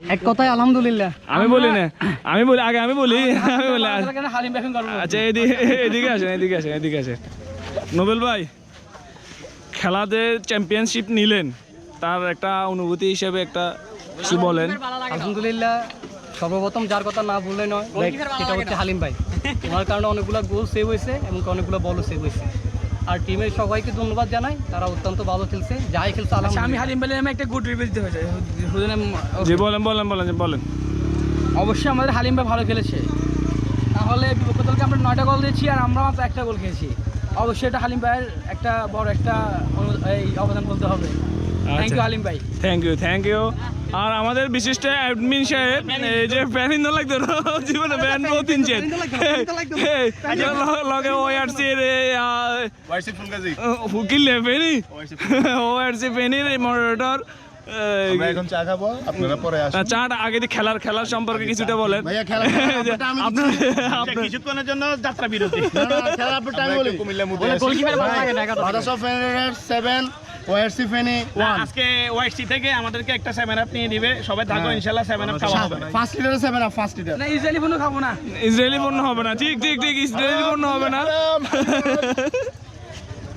এক কথায় আলহামদুলিল্লাহ। আমি বলি না। আমি বলি আগে আমি বলি আমি বলি হালিম বেখন করব আচ্ছা এদিকে এদিকে আসেন এদিকে আসেন এদিকে আসেন। নোবেল ভাই খেলাতে চ্যাম্পিয়নশিপ নিলেন। তার একটা অনুভূতি হিসেবে একটা কিছু বলেন। আলহামদুলিল্লাহ সর্বপ্রথম যার কথা না বললে নয় সেটা হচ্ছে হালিম ভাই। ওনার কারণে অনেকগুলো গোল সেভ হয়েছে এবং অনেকগুলো বলও সেভ হয়েছে। আর টিমের সবাইকে ধন্যবাদ জানাই তারা অত্যন্ত ভালো খেলছে যাই খেলছে আচ্ছা আমি হালিম বলে আমি একটা গুড রিভিউ দিতে হয়েছে বলেন বলেন বলেন বলেন। অবশ্যই আমাদের হালিম ভাই ভালো খেলেছে। তাহলে বিপক্ষ দলকে আমরা নয়টা গোল দিয়েছি আর আমরা মাত্র একটা গোল খেয়েছি। অবশ্যই এটা হালিম ভাইয়ের একটা বড় একটা এই অবদান বলতে হবে। থ্যাংক ইউ হালিম ভাই। থ্যাংক ইউ থ্যাংক ইউ আর আমাদের বিশিষ্ট অ্যাডমিন সাহেব এই যে প্যান ইন্দো লাগতো না জীবনে প্যান ও তিন চেন লগে ও পেনি ও আর সি মডারেটর এখন চা খাব আপনারা পরে আসুন। চাটা আগে খেলার খেলার সম্পর্কে কিছুটা বলেন। আপনার কিছুক্ষণের জন্য যাত্রা বিরতি। খেলা আপনার টাইম বলি। কুমিল্লা মুদে গোলকিপার ভালো লাগে না একা বাদাস অফ ফেনারের 7 ওয়াইসি ফেনি আজকে ওয়াইসি থেকে আমাদেরকে একটা সেভেন আপ নিয়ে দিবে সবাই থাকো ইনশাল্লাহ সেভেন আপ খাওয়া হবে। 5 লিটার 7 আপ 5 লিটার না ইসরায়েলি ফোনও খাব না। ইসরায়েলি পণ্য হবে না। ঠিক ঠিক ঠিক ইসরায়েলি পণ্য হবে না।